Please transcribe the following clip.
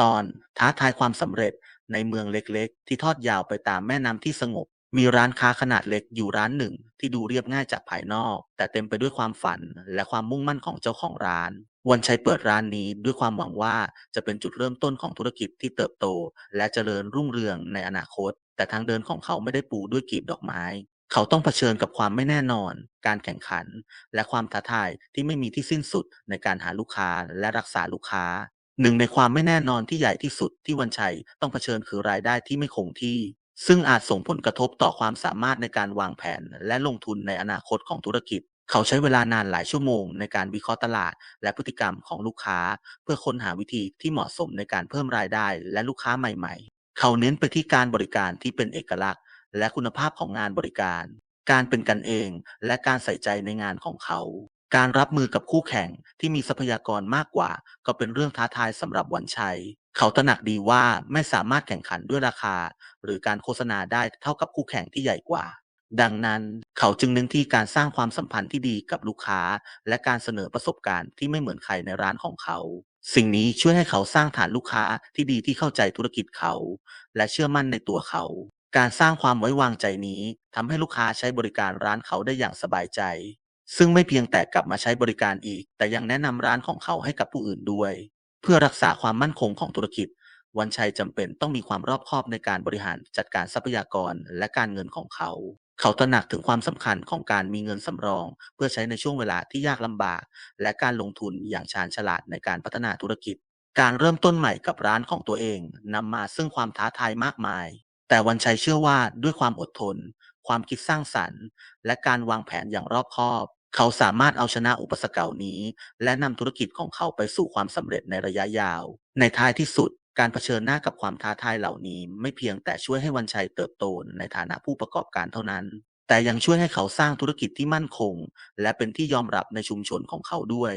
ตอนท้าทายความสำเร็จในเมืองเล็กๆ ที่ทอดยาวไปตามแม่น้ำที่สงบ มีร้านค้าขนาดเล็กอยู่ร้านหนึ่ง ที่ดูเรียบง่ายจากภายนอก แต่เต็มไปด้วยความฝันและความมุ่งมั่นของเจ้าของร้านวันชัยเปิดร้านนี้ด้วยความหวังว่าจะเป็นจุดเริ่มต้นของธุรกิจที่เติบโต และเจริญรุ่งเรืองในอนาคต แต่ทางเดินของเขาไม่ได้ปูด้วยกลีบดอกไม้ เขาต้องเผชิญกับความไม่แน่นอน การแข่งขัน และความท้าทายที่ไม่มีที่สิ้นสุดในการหาลูกค้าและรักษาลูกค้า หนึ่งในความไม่แน่นอนที่ใหญ่ที่สุดที่วันชัยต้องเผชิญคือรายได้ที่ไม่คงที่ ซึ่งอาจส่งผลกระทบต่อความสามารถในการวางแผนและลงทุนในอนาคตของธุรกิจ เขาใช้เวลานานหลายชั่วโมงในการวิเคราะห์ตลาด และพฤติกรรมของลูกค้า เพื่อค้นหาวิธีที่เหมาะสมในการเพิ่มรายได้และลูกค้าใหม่ๆ เขาเน้นไปที่การบริการที่เป็นเอกลักษณ์ และคุณภาพของงานบริการ การเป็นกันเอง และการใส่ใจในงานของเขา การรับมือกับคู่แข่งที่มีทรัพยากรมากกว่า ก็เป็นเรื่องท้าทายสำหรับวันชัย เขาตระหนักดีว่าไม่สามารถแข่งขันด้วยราคา หรือการโฆษณาได้เท่ากับคู่แข่งที่ใหญ่กว่า ดังนั้นเขาจึงเน้นที่การสร้างความสัมพันธ์ที่ดีกับลูกค้า และการเสนอประสบการณ์ที่ไม่เหมือนใครในร้านของเขา สิ่งนี้ช่วยให้เขาสร้างฐานลูกค้าที่ดีที่เข้าใจธุรกิจเขา และเชื่อมั่นในตัวเขาการสร้างความไว้วางใจนี้ทำให้ลูกค้าใช้บริการร้านเขาได้อย่างสบายใจ ซึ่งไม่เพียงแต่กลับมาใช้บริการอีก แต่ยังแนะนำร้านของเขาให้กับผู้อื่นด้วย เพื่อรักษาความมั่นคงของธุรกิจ วันชัยจำเป็นต้องมีความรอบคอบในการบริหารจัดการทรัพยากรและการเงินของเขา เขาตระหนักถึงความสำคัญของการมีเงินสำรอง เพื่อใช้ในช่วงเวลาที่ยากลำบาก และการลงทุนอย่างชาญฉลาดในการพัฒนาธุรกิจ การเริ่มต้นใหม่กับร้านของตัวเองนำมาซึ่งความท้าทายมากมาย แต่วันชัยเชื่อว่าด้วยความอดทน ความคิดสร้างสรรค์ และการวางแผนอย่างรอบคอบ เขาสามารถเอาชนะอุปสรรคเหล่านี้ และนำธุรกิจของเขาไปสู่ความสำเร็จในระยะยาว ในท้ายที่สุด การเผชิญหน้ากับความท้าทายเหล่านี้ ไม่เพียงแต่ช่วยให้วันชัยเติบโตในฐานะผู้ประกอบการเท่านั้น แต่ยังช่วยให้เขาสร้างธุรกิจที่มั่นคง และเป็นที่ยอมรับในชุมชนของเขาด้วย